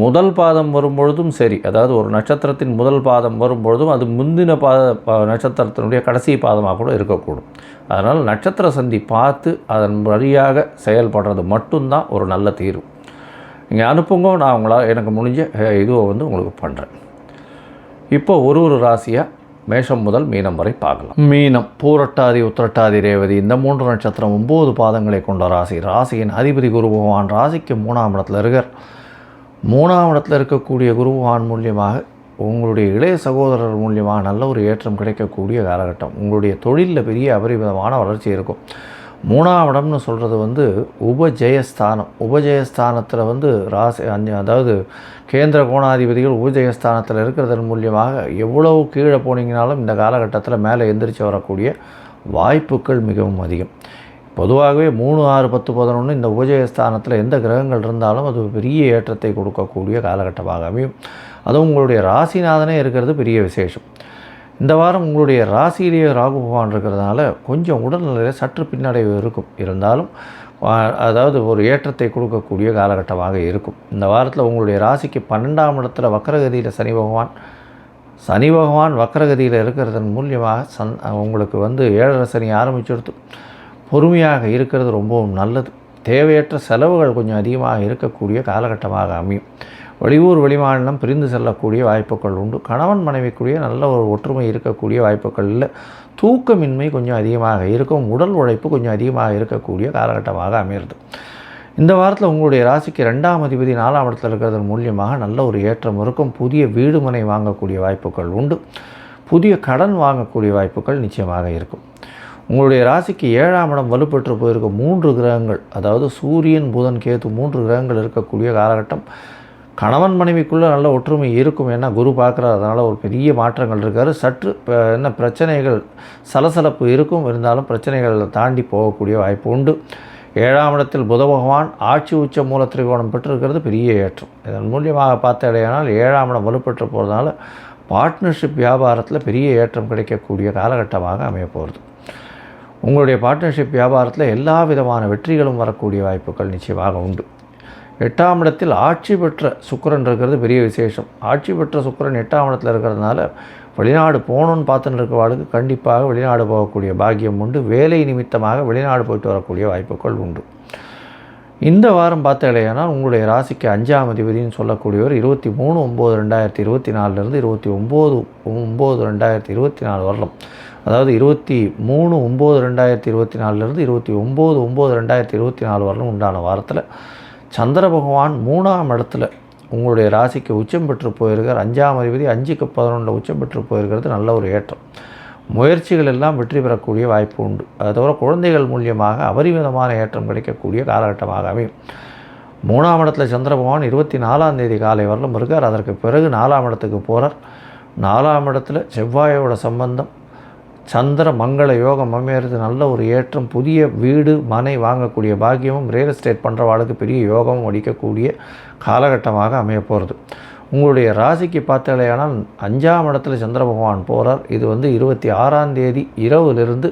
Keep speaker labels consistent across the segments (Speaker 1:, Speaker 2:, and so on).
Speaker 1: முதல் பாதம் வரும்பொழுதும் சரி. அதாவது ஒரு நட்சத்திரத்தின் முதல் பாதம் வரும்பொழுதும் அது முந்தின பாத நட்சத்திரத்தினுடைய கடைசி பாதமாக கூட இருக்கக்கூடும். அதனால் நட்சத்திர சந்தி பார்த்து அதன் வழியாக செயல்படுறது மட்டும்தான் ஒரு நல்ல தீர்வு. நீங்கள் அனுப்புங்க நான் உங்களால் எனக்கு முடிஞ்ச இதுவை வந்து உங்களுக்கு பண்ணுறேன் இப்போ ஒரு ஒரு ராசியாக மேஷம் முதல் மீனம் வரை பார்க்கலாம். மீனம் பூரட்டாதி உத்திரட்டாதி ரேவதி இந்த மூன்று நட்சத்திரம் ஒம்பது பாதங்களை கொண்ட ராசி. ராசியின் அதிபதி குருபகவான் ராசிக்கு மூணாம் இடத்துல இருக்கார். மூணாம் இடத்துல இருக்கக்கூடிய குருவான் மூலியமாக உங்களுடைய இளைய சகோதரர் மூலியமாக நல்ல ஒரு ஏற்றம் கிடைக்கக்கூடிய காலகட்டம். உங்களுடைய தொழிலில் பெரிய அபரிமிதமான வளர்ச்சி இருக்கும். மூணாம் இடம்னு சொல்கிறது வந்து உபஜெயஸ்தானம். உபஜெயஸ்தானத்தில் வந்து ராசி அஞ்சு அதாவது கேந்திர கோணாதிபதிகள் உபஜெயஸ்தானத்தில் இருக்கிறதன் மூலியமாக எவ்வளவு கீழே போனீங்கனாலும் இந்த காலகட்டத்தில் மேலே எந்திரிச்சு வரக்கூடிய வாய்ப்புகள் மிகவும் அதிகம். பொதுவாகவே மூணு ஆறு பத்து பதினொன்று இந்த உபஜயஸ்தானத்தில் எந்த கிரகங்கள் இருந்தாலும் அது பெரிய ஏற்றத்தை கொடுக்கக்கூடிய காலகட்டமாக அமையும். அதுவும் உங்களுடைய ராசிநாதனே இருக்கிறது பெரிய விசேஷம். இந்த வாரம் உங்களுடைய ராசியிலேயே ராகு பகவான் இருக்கிறதுனால கொஞ்சம் உடல்நிலையில் சற்று பின்னடைவு இருக்கும். இருந்தாலும் அதாவது ஒரு ஏற்றத்தை கொடுக்கக்கூடிய காலகட்டமாக இருக்கும். இந்த வாரத்தில் உங்களுடைய ராசிக்கு பன்னெண்டாம் இடத்துல வக்கரகதியில் சனி பகவான். சனி பகவான் வக்கரகதியில் இருக்கிறதன் மூலியமாக சன் உங்களுக்கு வந்து ஏழரை சனி ஆரம்பிச்சுடுத்து பொறுமையாக இருக்கிறது ரொம்பவும் நல்லது. தேவையற்ற செலவுகள் கொஞ்சம் அதிகமாக இருக்கக்கூடிய காலகட்டமாக அமையும். வெளியூர் வெளிமாநிலம் பிரிந்து செல்லக்கூடிய வாய்ப்புகள் உண்டு. கணவன் மனைவிக்குரிய நல்ல ஒரு ஒற்றுமை இருக்கக்கூடிய வாய்ப்புகள் இல்லை. தூக்கமின்மை கொஞ்சம் அதிகமாக இருக்கும். உடல் உழைப்பு கொஞ்சம் அதிகமாக இருக்கக்கூடிய காலகட்டமாக அமையிறது இந்த வாரத்தில் உங்களுடைய ராசிக்கு ரெண்டாம் அதிபதி நாலாம் இடத்துல இருக்கிறதன் மூலியமாக நல்ல ஒரு ஏற்றம் இருக்கும். புதிய வீடுமனை வாங்கக்கூடிய வாய்ப்புகள் உண்டு. புதிய கடன் வாங்கக்கூடிய வாய்ப்புகள் நிச்சயமாக இருக்கும். உங்களுடைய ராசிக்கு ஏழாம் இடம் வலுப்பெற்று போயிருக்க மூன்று கிரகங்கள் அதாவது சூரியன் புதன் கேது மூன்று கிரகங்கள் இருக்கக்கூடிய காலகட்டம். கணவன் மனைவிக்குள்ளே நல்ல ஒற்றுமை இருக்கும் ஏன்னா குரு பார்க்குறாரு. அதனால் ஒரு பெரிய மாற்றங்கள் இருக்கார் சற்று என்ன பிரச்சனைகள் சலசலப்பு இருக்கும். இருந்தாலும் பிரச்சனைகளை தாண்டி போகக்கூடிய வாய்ப்பு உண்டு. ஏழாம் இடத்தில் புத பகவான் ஆட்சி உச்ச மூல திரிகோணம் பெற்றிருக்கிறது. பெரிய ஏற்றம். இதன் மூலியமாக பார்த்த இடையானால் ஏழாம் இடம் வலுப்பெற்று போகிறதுனால பார்ட்னர்ஷிப் வியாபாரத்தில் பெரிய ஏற்றம் கிடைக்கக்கூடிய காலகட்டமாக அமைய போகிறது உங்களுடைய பார்ட்னர்ஷிப் வியாபாரத்தில் எல்லா விதமான வெற்றிகளும் வரக்கூடிய வாய்ப்புகள் நிச்சயமாக உண்டு. எட்டாம் இடத்தில் ஆட்சி பெற்ற சுக்கிரன் இருக்கிறது பெரிய விசேஷம். ஆட்சி பெற்ற சுக்கரன் எட்டாம் இடத்துல இருக்கிறதுனால வெளிநாடு போகணுன்னு பார்த்துன்னு இருக்கிறவாளுக்கு கண்டிப்பாக வெளிநாடு போகக்கூடிய பாக்கியம் உண்டு. வேலை நிமித்தமாக வெளிநாடு போயிட்டு வரக்கூடிய வாய்ப்புகள் உண்டு. இந்த வாரம் பார்த்தாலேயானால் உங்களுடைய ராசிக்கு அஞ்சாம் அதிபதினு சொல்லக்கூடியவர் இருபத்தி மூணு ஒம்பது ரெண்டாயிரத்தி இருபத்தி நாலுலேருந்து இருபத்தி ஒம்பது ஒம்பது ரெண்டாயிரத்தி இருபத்தி நாலு வரலாம். அதாவது இருபத்தி மூணு ஒம்பது ரெண்டாயிரத்தி இருபத்தி நாலுலேருந்து இருபத்தி ஒம்பது ஒம்பது ரெண்டாயிரத்தி இருபத்தி நாலு வரலும் உண்டான வாரத்தில் சந்திர பகவான் மூணாம் இடத்துல உங்களுடைய ராசிக்கு உச்சம் பெற்று போயிருக்கார். அஞ்சாம் அதிபதி அஞ்சுக்கு பதினொன்றில் உச்சம் பெற்று போயிருக்கிறது நல்ல ஒரு ஏற்றம். முயற்சிகள் எல்லாம் வெற்றி பெறக்கூடிய வாய்ப்பு உண்டு. அது தவிர குழந்தைகள் மூலியமாக அபரிமிதமான ஏற்றம் கிடைக்கக்கூடிய காலகட்டமாக அமையும். மூணாம் இடத்துல சந்திர பகவான் இருபத்தி நாலாம் தேதி காலை வரலும் இருக்கார். அதற்கு பிறகு நாலாம் இடத்துக்கு போகிறார் நாலாம் இடத்துல செவ்வாயோட சம்பந்தம் சந்திர மங்கள யோகம் அமையிறது நல்ல ஒரு ஏற்றம். புதிய வீடு மனை வாங்கக்கூடிய பாக்கியமும் ரியல் எஸ்டேட் பண்ணுறவாளுக்கு பெரிய யோகமும் அடிக்கக்கூடிய காலகட்டமாக அமைய போகிறது உங்களுடைய ராசிக்கு பார்த்தாலேயானால் அஞ்சாம் இடத்துல சந்திர பகவான் போகிறார் இது வந்து இருபத்தி ஆறாம் தேதி இரவுலேருந்து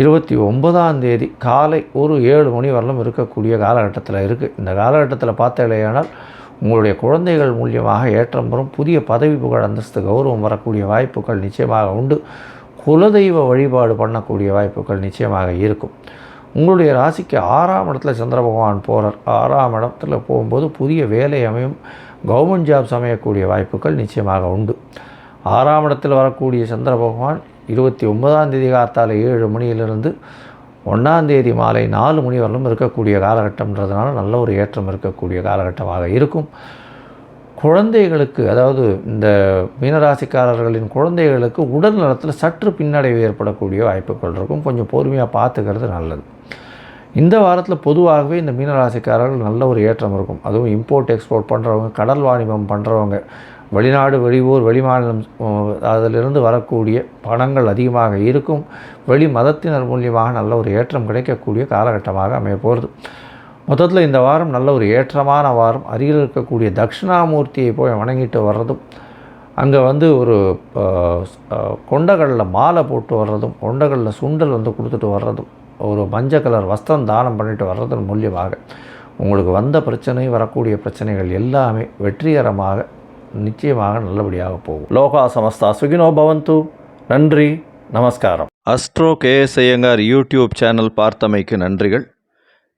Speaker 1: இருபத்தி ஒன்பதாம் தேதி காலை ஒரு ஏழு மணி வரலும் இருக்கக்கூடிய காலகட்டத்தில் இருக்குது இந்த காலகட்டத்தில் பார்த்தாலேயானால் உங்களுடைய குழந்தைகள் மூலியமாக ஏற்றம் பெறும். புதிய பதவி புகழ் அந்தஸ்து கௌரவம் வரக்கூடிய வாய்ப்புகள் நிச்சயமாக உண்டு. குலதெய்வ வழிபாடு பண்ணக்கூடிய வாய்ப்புகள் நிச்சயமாக இருக்கும். உங்களுடைய ராசிக்கு ஆறாம் இடத்துல சந்திர பகவான் போகிறார் ஆறாம் இடத்துல போகும்போது புதிய வேலை அமையும் கவர்மெண்ட் ஜாப்ஸ் அமையக்கூடிய வாய்ப்புகள் நிச்சயமாக உண்டு. ஆறாம் இடத்தில் வரக்கூடிய சந்திர பகவான் இருபத்தி ஒன்பதாம் தேதி காத்தால் ஏழு மணியிலிருந்து ஒன்றாந்தேதி மாலை நாலு மணி வரலும் இருக்கக்கூடிய காலகட்டம்ன்றதுனால நல்ல ஒரு ஏற்றம் இருக்கக்கூடிய காலகட்டமாக இருக்கும். குழந்தைகளுக்கு அதாவது இந்த மீனராசிக்காரர்களின் குழந்தைகளுக்கு உடல் நலத்தில் சற்று பின்னடைவு ஏற்படக்கூடிய வாய்ப்புகள் இருக்கும். கொஞ்சம் பொறுமையாக பார்த்துக்கிறது நல்லது. இந்த வாரத்தில் பொதுவாகவே இந்த மீனராசிக்காரர்கள் நல்ல ஒரு ஏற்றம் இருக்கும். அதுவும் இம்போர்ட் எக்ஸ்போர்ட் பண்ணுறவங்க கடல் வாணிபம் பண்ணுறவங்க வெளிநாடு வெளியூர் வெளிமாநிலம் அதிலிருந்து வரக்கூடிய பணங்கள் அதிகமாக இருக்கும். வெளி மதத்தினர் மூலியமாக நல்ல ஒரு ஏற்றம் கிடைக்கக்கூடிய காலகட்டமாக அமைய போகிறது மொத்தத்தில் இந்த வாரம் நல்ல ஒரு ஏற்றமான வாரம். அருகில் இருக்கக்கூடிய தட்சிணாமூர்த்தியை போய் வணங்கிட்டு வர்றதும் அங்கே வந்து ஒரு கொண்டகளில் மாலை போட்டு வர்றதும் கொண்டகளில் சுண்டல் வந்து கொடுத்துட்டு வர்றதும் ஒரு மஞ்சள் கலர் வஸ்திரம் தானம் பண்ணிட்டு வர்றதன் மூலியமாக உங்களுக்கு வந்த பிரச்சனை வரக்கூடிய பிரச்சனைகள் எல்லாமே வெற்றிகரமாக நிச்சயமாக நல்லபடியாக போகும். லோகா சமஸ்தா சுகினோ பவந்து. நன்றி நமஸ்காரம்.
Speaker 2: Astro KS Iyengar YouTube channel பார்த்தமைக்கு நன்றிகள்.